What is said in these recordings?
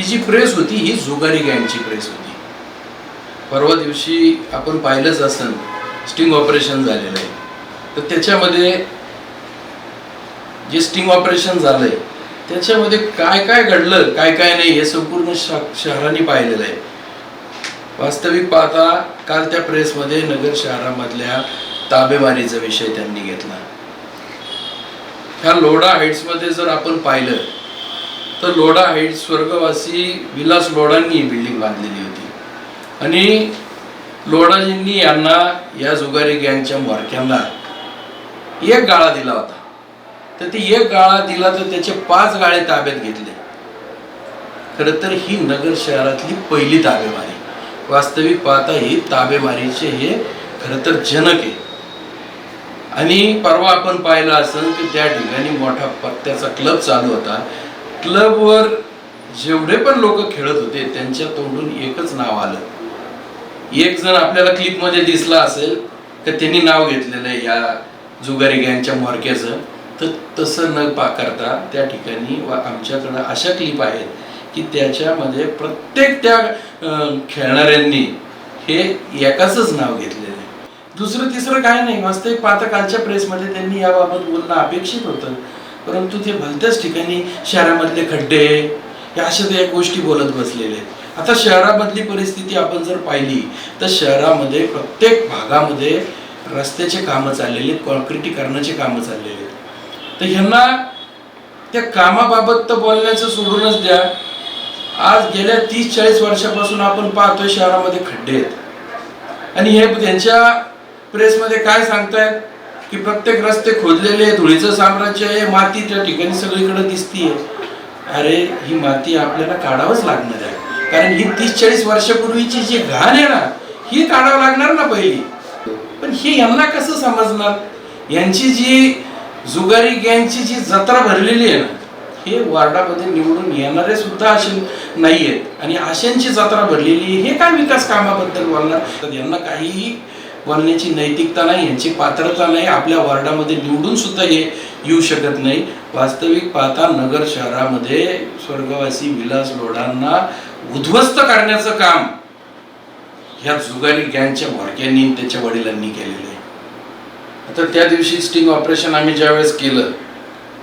ही जी press होती ही जुगारी गँगची press होती. परवा दिवशी आपण पाहिलंच असन स्टिंग ऑपरेशन झालेलं आहे. तर त्याच्यामध्ये जे स्टिंग ऑपरेशन झालंय त्याच्यामध्ये काय काय घडलं काय काय नाही हे संपूर्ण शहरांनी शहराने पाहिलेलं आहे. वास्तविक पाहता काल त्या प्रेसमध्ये नगर शहरामधल्या ताबेमारीचा विषय त्यांनी घेतला. ह्या लोढा हाईट्समध्ये जर आपण पाहिलं तर लोढा हाईट स्वर्गवासी विलास लोढांनी ही बिल्डिंग बांधलेली होती. आणि लोढाजींनी यांना या जुगारी गँगच्या म्होरक्यांना एक गाळा दिला होता. तर ते एक गाळा दिला तर त्याचे पाच गाळे ताब्यात घेतले. खरं तर ही नगर शहरातली पहिली ताबेमारी. वास्तविक पाहता ही ताबेमारीचे हे खरं तर जनक आहे. आणि परवा आपण पाहिलं असेल की त्या ठिकाणी मोठा पत्त्याचा क्लब चालू होता. क्लबवर जेवढे पण लोक खेळत होते त्यांच्या तोंडून एकच नाव आलं. एक जण आपल्याला क्लिपमध्ये दिसला असेल तर त्यांनी नाव घेतलेलं आहे या जुगारी गँगच्या म्होरक्याचं. तर तसं न पा करता त्या ठिकाणी व आमच्याकडं अशा क्लिप आहेत की त्याच्यामध्ये प्रत्येक त्या खेळणाऱ्यांनी हे एकाचंच नाव घेतलेलं आहे. दुसरं तिसरं काय नाही. वास्तविक पाहता कालच्या प्रेसमध्ये त्यांनी याबाबत बोलणं अपेक्षित होतं. परंतु ते भलत्याच ठिकाणी शहरामधले खड्डे या अशा त्या गोष्टी बोलत बसलेले आहेत. आता शहरामधली परिस्थिती आपण जर पाहिली तर शहरामध्ये प्रत्येक भागामध्ये रस्त्याचे कामं चाललेली आहेत कॉन्क्रिटीकरणाचे कामं चाललेले आहेत. तर ह्यांना त्या कामाबाबत तर बोलण्याचं सोडूनच द्या. आज गेल्या तीस चाळीस वर्षापासून आपण पाहतोय शहरामध्ये खड्डे आहेत. आणि हे त्यांच्या प्रेसमध्ये काय सांगतायत? की प्रत्येक रस्ते खोदलेले धुळीचं साम्राज्य आहे माती त्या ठिकाणी सगळीकडे दिसतीये. अरे ही माती आपल्याला काढावंच लागणार आहे. कारण ही तीस चाळीस वर्षापूर्वीची जी घाण आहे ना ही काढावं लागणार ना पहिली. पण हे यांना कसं समजणार? यांची जी जुगारी गँगची जी जत्रा भरलेली आहे ना हे वार्डामध्ये निवडून येणारे सुद्धा असे नाही आहेत आणि अशांची जत्रा भरलेली हे काय विकास कामाबद्दल बोलणार? तर यांना काहीही बोलण्याची नैतिकता नाही यांची पात्रता नाही आपल्या वार्डामध्ये निवडून सुद्धा हे येऊ शकत नाही. वास्तविक पाहता नगर शहरामध्ये स्वर्गवासी विलास लोढांना उद्ध्वस्त करण्याचं काम ह्या जुगारी गँगच्या म्होरक्यांनी त्याच्या वडिलांनी केलेलं आहे. आता त्या दिवशी स्टिंग ऑपरेशन आम्ही ज्यावेळेस केलं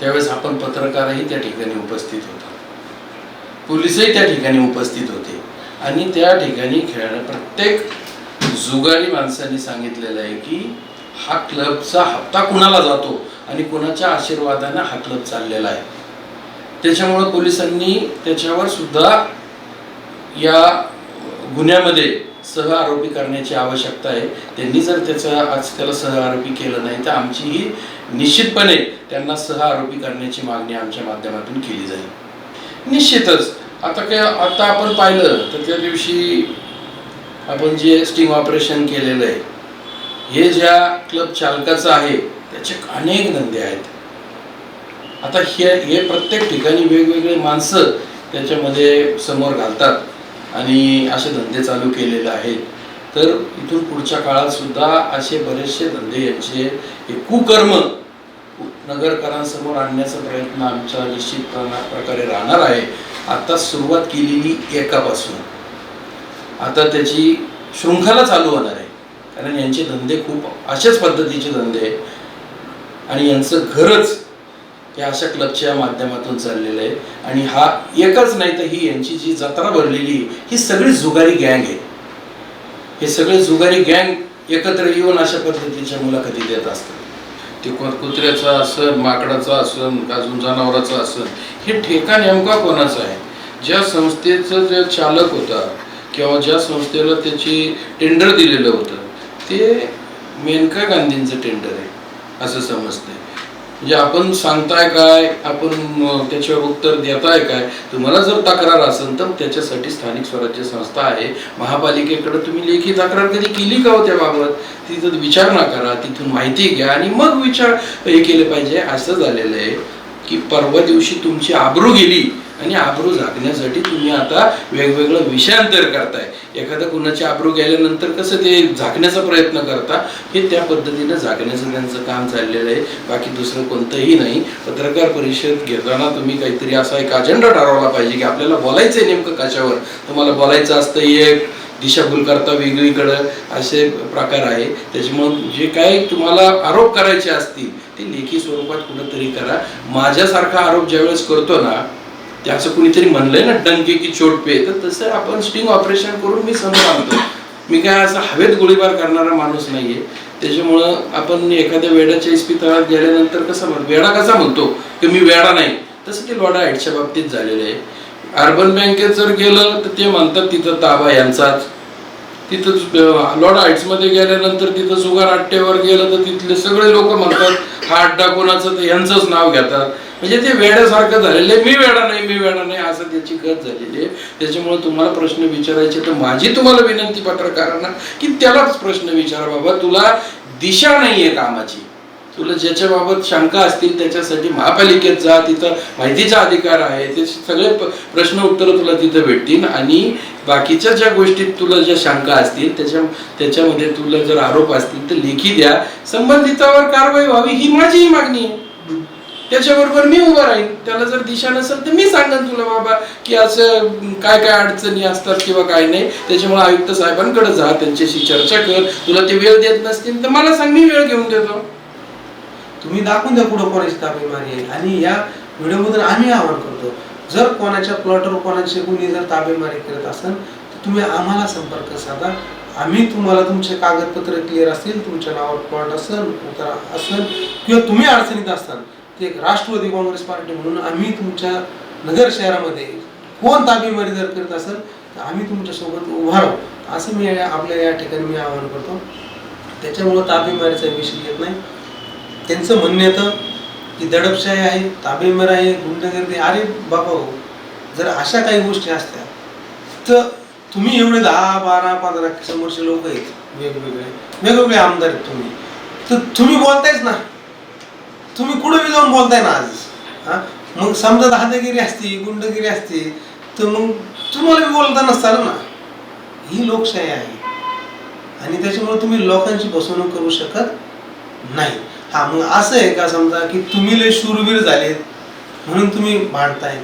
त्यावेळेस आपण पत्रकारही त्या ठिकाणी उपस्थित होतो. पोलीसही त्या ठिकाणी उपस्थित होते. आणि त्या ठिकाणी खेळ प्रत्येक जुगारी माणसांनी सांगितलेलं आहे की हा क्लबचा हप्ता कुणाला जातो आणि कुणाच्या आशीर्वादाने हा क्लब चाललेला आहे. त्याच्यामुळं पोलिसांनी त्याच्यावर सुद्धा या गुन्ह्यामध्ये सह आरोपी करण्याची आवश्यकता आहे. त्यांनी जर त्याचा आज त्याला सह आरोपी केलं नाही तर आमची ही निश्चितपणे त्यांना सह आरोपी करण्याची मागणी आमच्या माध्यमातून केली जाईल. निश्चितच. आता काय आता आपण पाहिलं तर त्या दिवशी आपण जे स्टिंग ऑपरेशन केलेलं आहे हे ज्या क्लब चालकाचं आहे त्याचे अनेक धंदे आहेत. आता हे हे प्रत्येक ठिकाणी वेगवेगळे माणसं त्याच्यामध्ये समोर घालतात आणि असे धंदे चालू केलेले आहेत. तर इथून पुढच्या काळात सुद्धा असे बरेचसे धंदे यांचे हे कुकर्म नगरकरांसमोर आणण्याचा प्रयत्न आमचा निश्चित प्रकारे राहणार आहे. आता सुरुवात केलेली एकापासून. आता त्याची शृंखला चालू होणार आहे. कारण यांचे धंदे खूप अशाच पद्धतीचे धंदे आहे आणि यांचं घरच या अशा क्लबच्या माध्यमातून चाललेलं आहे. आणि हा एकच नाही तर ही यांची जी जत्रा भरलेली ही सगळी जुगारी गँग आहे. हे सगळे जुगारी गँग एकत्र येऊन अशा पद्धतीच्या मुलाखती देत असतात. ते कोण कुत्र्याचं आसन माकडाचं आसन अजून जनावराचं आसन हे ठेका नेमका कोणाचं आहे? ज्या संस्थेचं जे चालक होता किंवा ज्या संस्थेला त्याची टेंडर दिलेलं होतं ते मेनका गांधींचं टेंडर आहे असं समजतंय. म्हणजे आपण सांगताय काय आपण त्याच्यावर उत्तर देताय काय तुम्हाला जर तक्रार असेल तर त्याच्यासाठी स्थानिक स्वराज्य संस्था आहे महापालिकेकडे तुम्ही लेखी तक्रार कधी केली का हो त्याबाबत तिथं विचारणा करा तिथून माहिती घ्या आणि मग विचार हे केले पाहिजे. असं झालेलं आहे की परवा दिवशी तुमची आबरू गेली आणि आब्रू झाकण्यासाठी तुम्ही आता वेगवेगळं विषयांतर करताय. एखादं कुणाची आब्रू गेल्यानंतर कसं ते झाकण्याचा प्रयत्न करता हे त्या पद्धतीनं झाकण्याचं त्यांचं काम चाललेलं आहे. बाकी दुसरं कोणतंही नाही. पत्रकार परिषद घेताना तुम्ही काहीतरी असा एक अजेंडा ठरवला पाहिजे की आपल्याला बोलायचं आहे नेमकं कशावर. तुम्हाला बोलायचं असतं एक दिशाभूल करता वेगळीकडं असे प्रकार आहे. त्याच्यामुळं जे काय तुम्हाला आरोप करायचे असतील ते लेखी स्वरूपात कुठंतरी करा. माझ्यासारखा आरोप ज्यावेळेस करतो ना ते असं कुणीतरी म्हणलंय ना डंके की चोट पे तर तसं आपण स्टिंग ऑपरेशन करून मी समोर आणतो मी काय असं हवेत गोळीबार करणारा माणूस नाहीये. त्याच्यामुळं आपण एखाद्या वेड्याच्या इस्पितळात गेल्यानंतर कसं म्हण वेडा कसा म्हणतो? की मी वेडा नाही. तसं ते लोडा हाईटच्या बाबतीत झालेलं आहे. अर्बन बँकेत जर गेलं तर ते म्हणतात तिथं ताबा यांचाच. तिथं लॉर्ड हाईट्समध्ये गेल्यानंतर तिथं सुगार अट्ट्यावर गेलं तर तिथले सगळे लोक म्हणतात हा अड्डा कोणाचं तर यांचंच नाव घेतात. म्हणजे ते वेड्यासारखं झालेलं आहे. मी वेडा नाही मी वेडा नाही असं त्याची गत झालेली आहे. त्याच्यामुळे तुम्हाला प्रश्न विचारायचे तर माझी तुम्हाला विनंती पत्रकारांना की त्यालाच प्रश्न विचारा बाबा तुला दिशा नाहीये कामाची. तुला ज्याच्या बाबत शंका असतील त्याच्यासाठी महापालिकेत जा तिथं माहितीचा अधिकार आहे. ते सगळे प्रश्न उत्तरं तुला तिथं भेटतील आणि बाकीच्या ज्या गोष्टीत तुला ज्या शंका असतील त्याच्या त्याच्यामध्ये तुला जर आरोप असतील तर लेखी द्या. संबंधितावर कारवाई व्हावी ही माझीही मागणी आहे. त्याच्याबरोबर मी उभा राहीन. त्याला जर दिशा नसेल तर मी सांगेन तुला बाबा की असं काय काय अडचणी असतात किंवा काय नाही त्याच्यामुळे आयुक्त साहेबांकडे जा त्यांच्याशी चर्चा कर. तुला ते वेळ देत नसतील तर मला सांग मी वेळ घेऊन देतो. तुम्ही दाखवून द्या पुढं कोणाची ताबेमारी आहे. आणि या व्हिडिओमधून आम्ही आवाहन करतो जर कोणाच्या प्लॉटवर कोणाची कोणी जर ताबेमारी करत असेल तर तुम्ही आम्हाला संपर्क साधा. आम्ही तुम्हाला तुमचे कागदपत्र क्लिअर असतील तुमच्या नावावर प्लॉट असेल उतारा असेल किंवा तुम्ही अडचणीत असाल ते एक राष्ट्रवादी काँग्रेस पार्टी म्हणून आम्ही तुमच्या नगर शहरामध्ये कोण ताबेमारी जर करत असेल तर आम्ही तुमच्यासोबत उभा राहू. असं मी आपल्या या ठिकाणी मी आवाहन करतो. त्याच्यामुळं ताबेमारीचा विषय येत नाही. त्यांचं म्हणणं येतं की दडपशाही आहे ताबेमर आहे गुंडगिरी अरे बाबा हो जर अशा काही गोष्टी असत्या तर तुम्ही एवढे दहा बारा पंधरा समोरचे लोक आहेत वेगवेगळे वेगवेगळे आमदार आहेत तुम्ही. तर तुम्ही बोलतायच ना. तुम्ही कुठं बी जाऊन बोलताय ना आज? हा? मग समजा दादागिरी असती गुंडगिरी असती तर मग तुम्हाला बी बोलता नसताल ना. ही लोकशाही आहे. आणि त्याच्यामुळे तुम्ही लोकांची फसवणूक करू शकत नाही. हा मग असं आहे का समजा की तुम्ही लय शूरवीर झालेत म्हणून तुम्ही भांडतायत?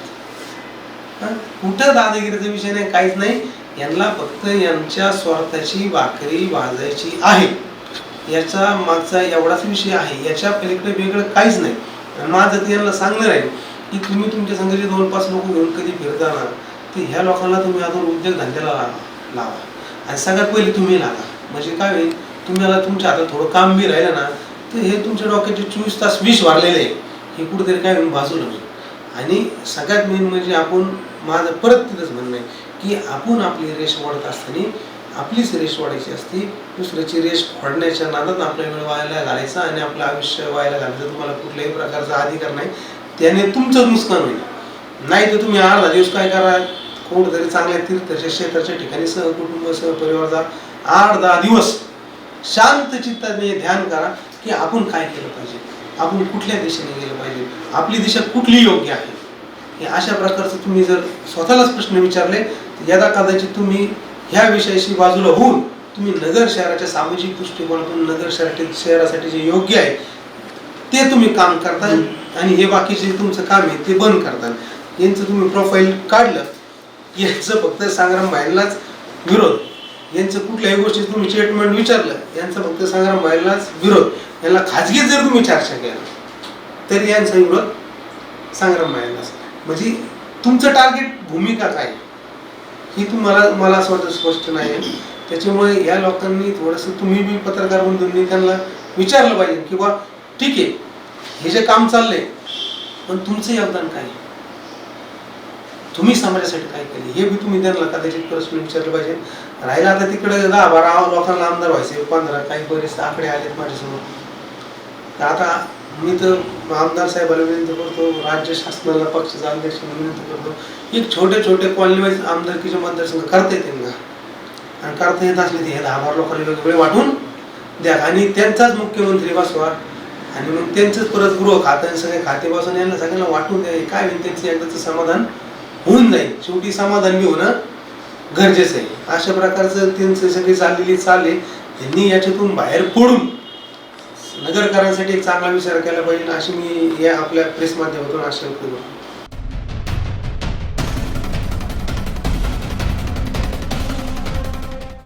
कुठं दादागिरीचा विषय नाही काहीच नाही. यांना फक्त यांच्या स्वार्थाची भाकरी वाजायची आहे. याचा मागचा एवढाच विषय आहे. याच्या पलीकडे वेगळं काहीच नाही. माझं ते यांना सांगणार आहे की तुम्ही तुमच्या संघाचे दोन पाच लोक घेऊन कधी फिरताना तर ते ह्या लोकांना तुम्ही अजून उद्योग धंद्याला लावा. लावा. आणि सगळ्यात पहिले तुम्ही लागा म्हणजे काय होईल? तुम्हाला तुमच्या हातात थोडं काम बी राहिलं ना तर हे तुमच्या डोक्याचे चोवीस तास विष वाढलेले आहे. हे कुठेतरी काय होईल बाजूला होईल आणि सगळ्यात मेन म्हणजे आपण माझं परत तिथंच म्हणणं आहे की आपण आपली रेष वाढत असताना आपलीच रेष वाढायची असती दुसऱ्याची रेष फोडण्याच्या नादात आपला वेळ व्हायला घालायचा आणि आपलं आयुष्य व्हायला घालायचं. तुम्हाला कुठल्याही प्रकारचा अधिकार नाही. त्याने तुमचं नुकसान होईल. नाही तर तुम्ही अर्धा दिवस काय करा कोणतरी चांगल्या तीर्थाच्या क्षेत्राच्या ठिकाणी सहकुटुंब सहपरिवार जा. आठ दहा दिवस शांत चित्ताने ध्यान करा. की आपण काय केलं पाहिजे? आपण कुठल्या दिशेने गेलं पाहिजे? आपली दिशा कुठली योग्य आहे? हे अशा प्रकारचं तुम्ही जर स्वतःलाच प्रश्न विचारले तर यदा कदाचित तुम्ही ह्या विषयाशी बाजूला होऊन तुम्ही नगर शहराच्या सामाजिक दृष्टिकोनातून नगर शहरा शहरासाठी जे योग्य आहे ते तुम्ही काम करता आणि हे बाकीचे तुमचं काम आहे ते बंद करता यांचं तुम्ही प्रोफाईल काढलं. यांचं फक्त संग्राम भाईलाच विरोध. यांचं कुठल्याही गोष्टी तुम्ही स्टेटमेंट विचारलं यांचं फक्त संग्राम व्हायलाच विरोध. यांना खाजगी जर तुम्ही चर्चा केला तरी यांचा विरोध संग्राम व्हायलाच म्हणजे तुमचं टार्गेट भूमिका काय? ही तुम्हाला मला असं वाटतं स्पष्ट नाही आहे त्याच्यामुळे या लोकांनी थोडंसं तुम्ही बी पत्रकार म्हणून त्यांना विचारलं पाहिजे की बा ठीक आहे हे जे काम चाललंय पण तुमचं योगदान काय आहे? तुम्ही समाजासाठी काय केले? हे बी तुम्ही त्यांना कदाचित प्रश्न विचारले पाहिजे. राहिला आता तिकडे दहा बारा लोकांना आमदार व्हायचे पंधरा काही बरेच आकडे आलेत माझ्यासमोर. तर आता मी तर आमदार साहेबाला विनंती करतो राज्य शासनाला पक्षाचा अध्यक्ष विनंती करतो. एक छोटे छोटे कॉलनी वाईज आमदारकीचे मतदारसंघ करता येतील ना आणि करता येत असले ते हे दहा बारा लोकांना वेगवेगळे वाटून द्या. आणि त्यांचाच मुख्यमंत्री बसवा. आणि मग त्यांचंच परत गृह खातं सगळे खाते बसून यांना सगळ्यांना वाटून द्या. काय होईल त्यांचं एकदाचं समाधान होऊन जाईल. शेवटी समाधान बी होणं गरजेचं आहे. अशा प्रकारचं त्यांचं सगळी चाललेली चाल आहे. त्यांनी याच्यातून बाहेर पडून नगरकरांसाठी एक चांगला विचार केला पाहिजे. अशी मी या आपल्या प्रेस माध्यमातून आशा व्यक्त करतो.